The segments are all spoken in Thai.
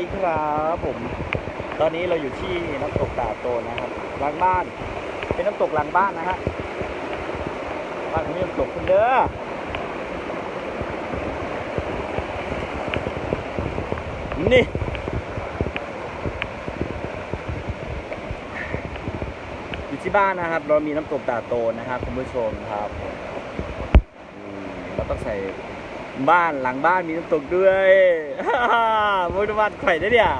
ดีครับผม ตอนนี้เราอยู่ที่น้ำตกตาโตนนะครับหลังบ้าน เป็นน้ำตกหลังบ้านนะฮะบ้านผมมีน้ำตกคุณเด้อนี่อยู่ที่บ้านนะครับ เรามีน้ำตกตาโตนนะครับคุณผู้ชมครับเราต้องใส่ บ้านหลังบ้านมีน้ำตกด้วยมุดวัดไข่ได้เนี่ย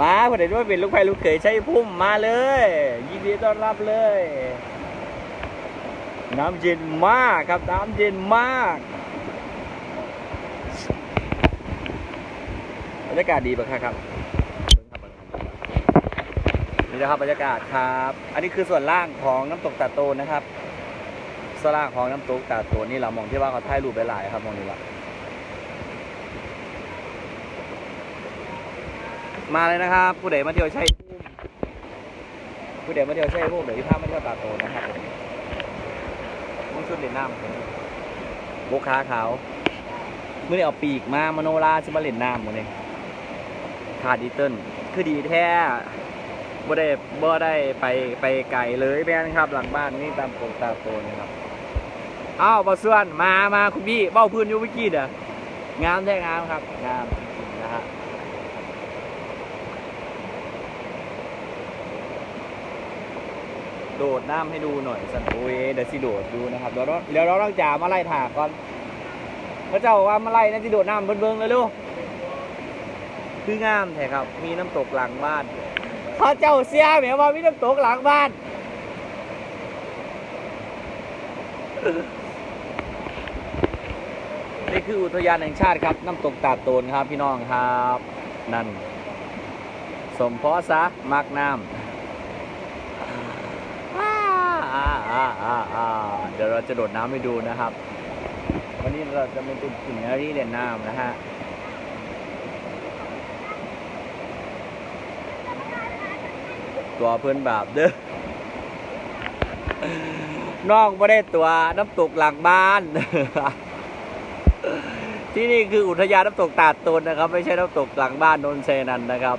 มาคนไหนด้วยเป็นลูกไฟลูกเขยใช้พุ่มมาเลย ยินดีต้อนรับเลย น้ำเย็นมากครับน้ำเย็นมากบรรยากาศดีปะครับนี่นะครับบรรยากาศครับ อันนี้คือส่วนล่างของน้ำตกตาดโตนนะครับส่วนล่างของน้ำตกตาดโตนนี่เรามองที่ว่าเขาถ่ายรูปหลายครับมองนี่ละ มาเลยนะครับ ผู้ใดมาเที่ยวใช่พุ่มผู้ใดมาเที่ยวใช่พุ่มเดี๋ยวที่พามาเที่ยวตาโตนะครับมึงชุดเล่นน้ำโบกขาขาวเมื่อนี้เอาปีกมามโนราชิมาเล่นน้ำหมดเลยขาดดีเติ้ลคือดีแท้บ่ได้บ่ได้ไปไปไกลเลยแม่นครับ หลังบ้านนี่ตามโปกตาโตนะครับอ้าวบอส่วนมามาคุณพี่เบ้าพื้นยูวิกี้เด้องามแท้งามครับงามจริงๆนะฮะ โดดน้ำให้ดูหน่อยสันโอ้ยเดี๋ยวสิโดดดูนะครับเดี๋ยวเราเดี๋ยวเราต้องจ่ามาไล่ถากก่อนพระเจ้าว่ามาไล่นะที่โดดน้ำเบิ่งๆเลยลูกคืองามแท้ครับ มีน้ำตกหลังบ้านพระเจ้าเสียแหมว่ามีน้ำตกหลังบ้านนี่คืออุทยานแห่งชาติครับ น้ำตกตาดโตนครับพี่น้องครับ นั่น สมพอซะมักน้ำ อ่า อ่าอ่าอ่าเดี๋ยวเราจะโดดน้ำให้ดูนะครับ วันนี้เราจะเป็นกลุ่มนารีเล่นน้ำนะฮะตัวเพื่อนบาปเด้อน้องไม่ได้ตัวน้ำตกหลังบ้าน ที่นี่คืออุทยานน้ำตกตาดตนนะครับ ไม่ใช่น้ำตกหลังบ้านนนเซนันนะครับ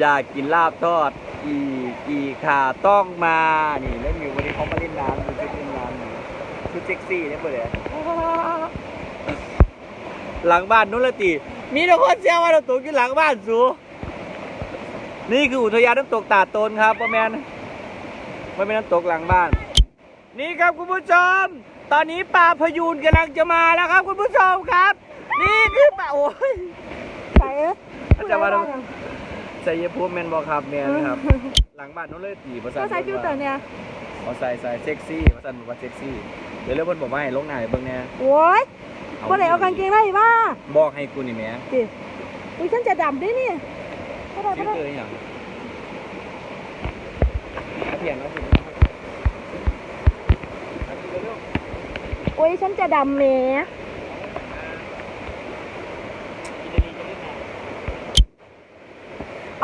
อยากกินลาบทอด อีกีขาต้องมานี่เล่นมิววันนี้เขามาเล่นน้ำดูชุดเล่นน้ำนี่ชุดเซ็กซี่เนี่ยเพื่อนเลยหลังบ้านนุ่นละตีมีทุกคนเชื่อว่าเราตกอยู่หลังบ้านสูนี่คืออุทยานน้ำตกตาดตนครับพ่อแมนไม่เป็นน้ำตกหลังบ้าน นี่ครับคุณผู้ชม ตอนนี้ปลาพยูนกำลังจะมาแล้วครับ คุณผู้ชมครับ นี่คือปลาโอ้ยใส่เอ้ยจะมาดู ใส่ยภูมิแมนบอกครับแมนครับ หลังบ้านนู้นเลยตีภาษาก็ใส่ฟิลเตอร์เนี่ยเอาใส่ใส่เซ็กซี่ภาษาบอกว่าเซ็กซี่เดี๋ยวเรื่องบนบอกว่าให้ลงหน้าให้เบิ่งแน่โอ้ยบ่ได้เอากางเกงได้บ้าบอกให้กูนี่แหม่สิอุ้ยฉันจะดำด้วยนี่ก็ได้ชื่ก็อได้เตยอย่างเอาเพียงเอาเพียงโอ้ยฉันจะดำแหม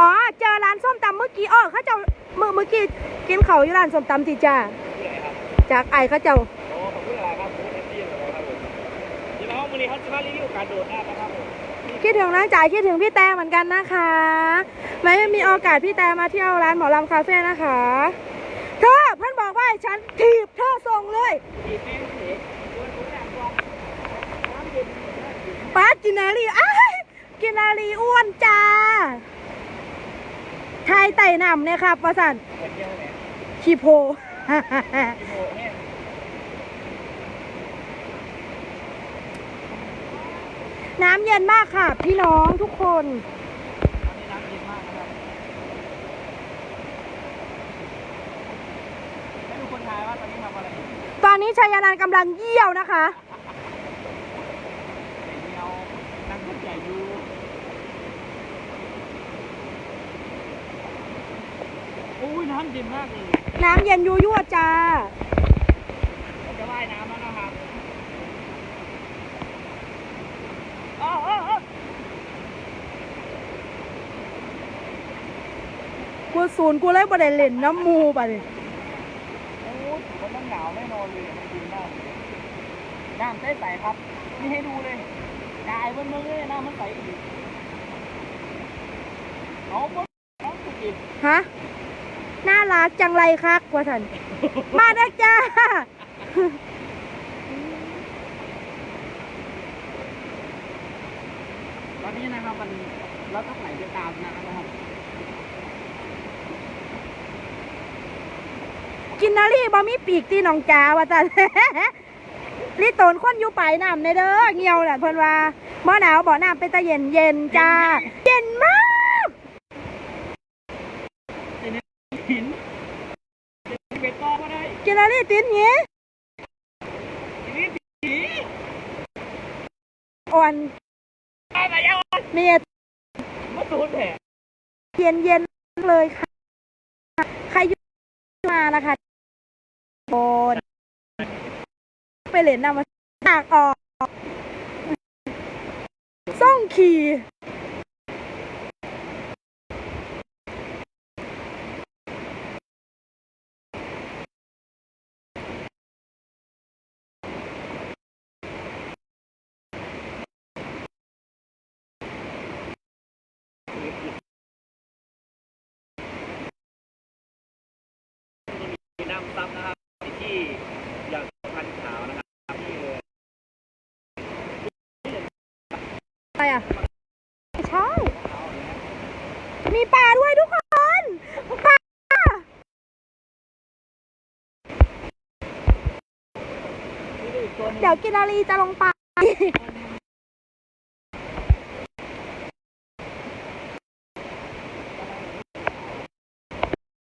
อ๋อ เจอร้านส้มตำเมื่ อกี้อ๋อเขาเจ้าเมื่อเมื่อกี้กินเขาวอยู่ร้านส้มตำติจ้าจากไอเขาเจ้าโอ้ขอบคุณอะไรครับผมเอฟซีอะไรครับผมพี่น้องวันนี้เขาจะมารีวิวการโดดน้ำนะครับผมคิดถึงน้องจ๋าคิดถึงพี่แต่เหมือนกันนะคะไม่มีโอกาสพี่แต่มาเที่ยวร้านหมอลำคาเฟ่นะคะเธอเพื่อนบอกว่าให้ฉันถีบเธอส่งเลยป้ากินนารีอ้ายกินนารีอ้วนจ้า ทายไต่น้ำเนี่ยครับประสันขี่โพน้ำเย็นมากค่ะ พี่น้องทุกคนตอนนี้ชายานันกำลังเยี่ยวนะคะ เดียวนั่งรถใหญ่อยู่โอ้ย น้ำเย็นมากเลยน้ำเย็นยูยั่วจ้าเราจะว่ายน้ำแล้วนะครับอ้าวอ้าวอ้าวกูศูนย์กูเลยบ่ได้เล่นน้ำมูไปเลยโอ้ยมันต้องหนาวแน่นอนเลยมันดีมากเลยน้ำใสๆครับ นี่ให้ดูเลยกายเบิ้งๆเลยน้ำมันใสอีกเอาบ่เอาสุกินฮะน่า รักจังไรคักว่าสันมาเด้อจ้าตอนนี้นะครับมันเราต้องไหลไปตามนะครับกินนารีบ่มีปีกตีน้องจ๋าว่าสันรีโตนคนอยู่ปลายน้ำในเด้อเงียวน่ะเพิ่นว่าบ่หนาวบ่น้ำเป็นตาเย็นเย็นจ้า เย็นมากหินเบ็ดต่ อก็ได้กินนารีตินเงี้ยนี่ผีอ่อนอะไรเอาเมียมาตูนแผลเย็นเย็นเลยค่ะ ใครอยู่มานะค่ะโอนไปเล่นน้ำมาตากออกส่องขี่ มีน้ำซ้ำนะครับที่อยากพันขาวนะครับที่เลย อะไรอะไม่ใช่ มีปลาด้วยทุกคนปลาเดี๋ยวกินนารีจะลงปลา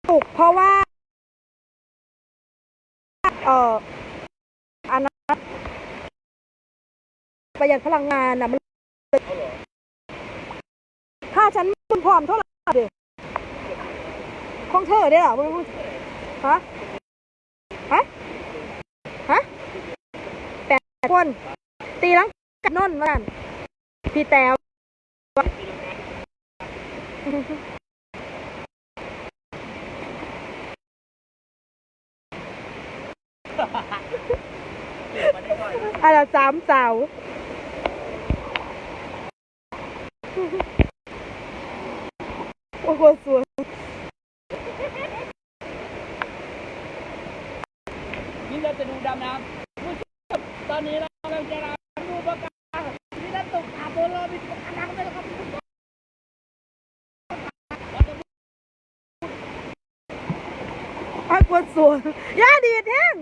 ปลุกเพราะว่า เอ่ออันนั้นประหยัดพลังงานนะมันาฉันคุณพร้อมเท่าไหร่เด็ของเธอได้หรอมึงฮะฮะฮะแปดคน ตีลังกันนนมากันพี่แต้วอะไรสามสาว โอ้โหสวยนี่เราจะดูดำน้ำผู้ชตอนนี้เรากำลังจะดูปะการนี่เราตกอาโบลอมีปะการังไปแล้วครับอากวดสวยย่าดีดแห้ง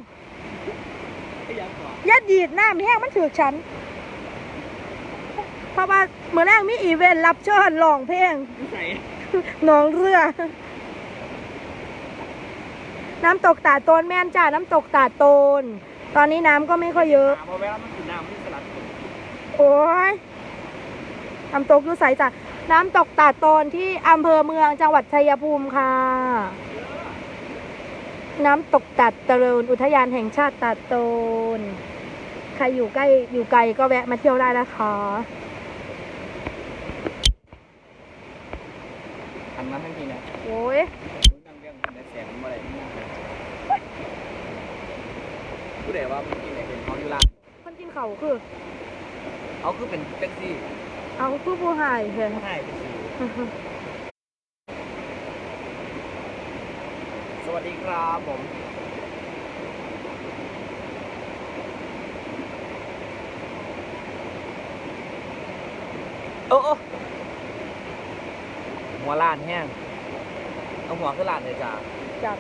ย่าดีดน้ำแห้งมันถือฉัน เพราะว่าเมื่อแรกมีอีเวนต์รับเชิญร้องเพลง น้องเรือ น้ำตกตาดโตนแม่นจ้า น้ำตกตาดโตน ตอนนี้น้ำก็ไม่ค่อยเยอะ พอเวลามันถึงน้ำมันสลัดโอ้ยน้ำตกอยู่ใสจ้ะน้ำตกตาดโตนที่อำเภอเมืองจังหวัดชัยภูมิค่ะ น้ำตกตาดเจริญอุทยานแห่งชาติตาดโตน ใครอยู่ใกล้อยู่ไกลก็แวะมาเที่ยวได้นะคะ หันมาทั้งทีเนี่ยโอ้ยนั่งเรื่องในเสียงเมื่อไหร่ผู้ใดว่าเมื่อกี้เนี่ยเป็นเขาอยู่ล่างคนกินเขาวคือเขาคือเป็นแท็กซี่ เอาคือผู้หายเห็นใช่เป็นสีสวัสดีครับผมโอ้โอ้ หัวล้านแห้งเอาหัวขึ้นล้านเลยจ้าจับ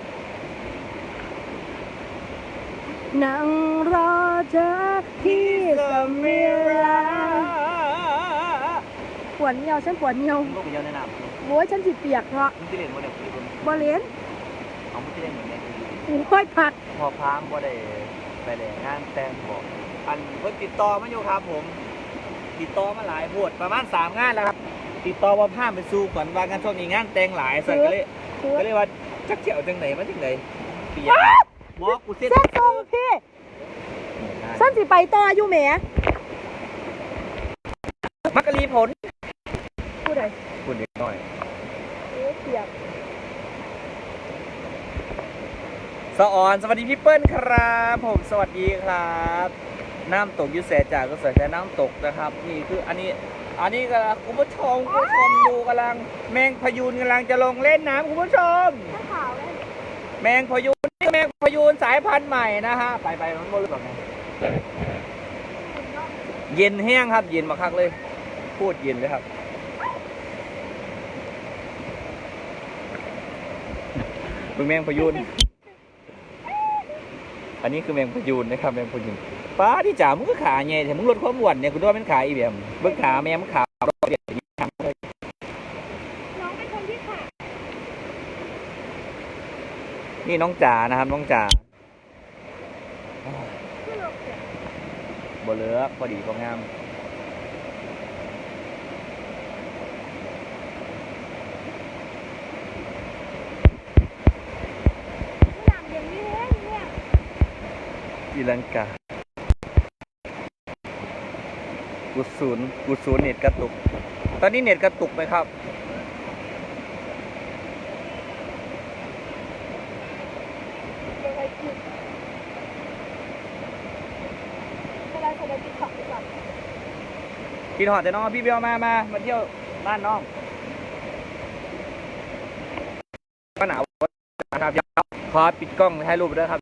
นั่งรอเธอที่สมิลาปวดเงียวฉันปวดเงียวลูกไปเยอะแนะนโอ้ยฉันสิเปียกเนาะำมึงจะเล่นโมเดลคือคุณบ่เล่นเอามึงจะเล่นเหมือนเนี่ยโอ้ยผักพอพามบ่ได้ไปเลยงานแต่งบอกอันเพิ่นติดต่อมาอยู่ครับผม ติดต่อมาหลายโพดประมาณสามงานแล้วครับ ติดต่อว่าพามไปสู่ก่อนว่ากันช่วงนี้งานแต่งหลายสันก็เลยคือก็เลยว่าจักเจียวจังไหนมาจังไหนเปียกบอกกูเส้นเส้นตรงพี่ฉันสิไปต่ออยู่แหมมักกะลีผลผู้ใดคุณเด็กหน่อยโอ้ยเปียกสะออนสวัสดีพี่เปิ้ลครับผมสวัสดีครับ น้ำตกอยุแสจากก็เสยแต่น้ำตกนะครับ นี่คืออันนี้ อันนี้ก็คุณผู้ชมคุณผู้ชมดูกำลัง แมงพยูนกำลังจะลงเล่นน้ำคุณผู้ชมข้างขาวเลยแมงพยูนนี่แมงพยูนสายพันธุ์ใหม่นะฮะ ไปไปมันบนหรือเปล่าไงเย็นแห้งครับ เย็นมาคักเลย พูดเย็นเลยครับมึงแมงพยูน อันนี้คือแมงพยูนนะครับ แมงพยูน ป้าที่จ๋ามึงก็ขาไงแต่มึงลดความอ้วนเนี่ยกูด้วยมันขาอีแบบเบิ้งขาแม่มึงขาเราเดี๋ยวนี้ทำเลยน้องเป็นคนที่ขานี่น้องจ๋านะครับน้องจ๋าขึ้นลงเสียบ่เหลือพอดีพองามหนังอย่างนี้เองเนี่ยอีลังกา กุศูนย์กุศูนย์เน็ตกระตุก ตอนนี้เน็ตกระตุกไหมครับ กินเวลาจะไปกินของดีกว่านหอดแต่น้องพี่เบลมามามาเที่ยวบ้านน้องก็หนาวครับขอปิดกล้องถ่ายรูปด้วยครับ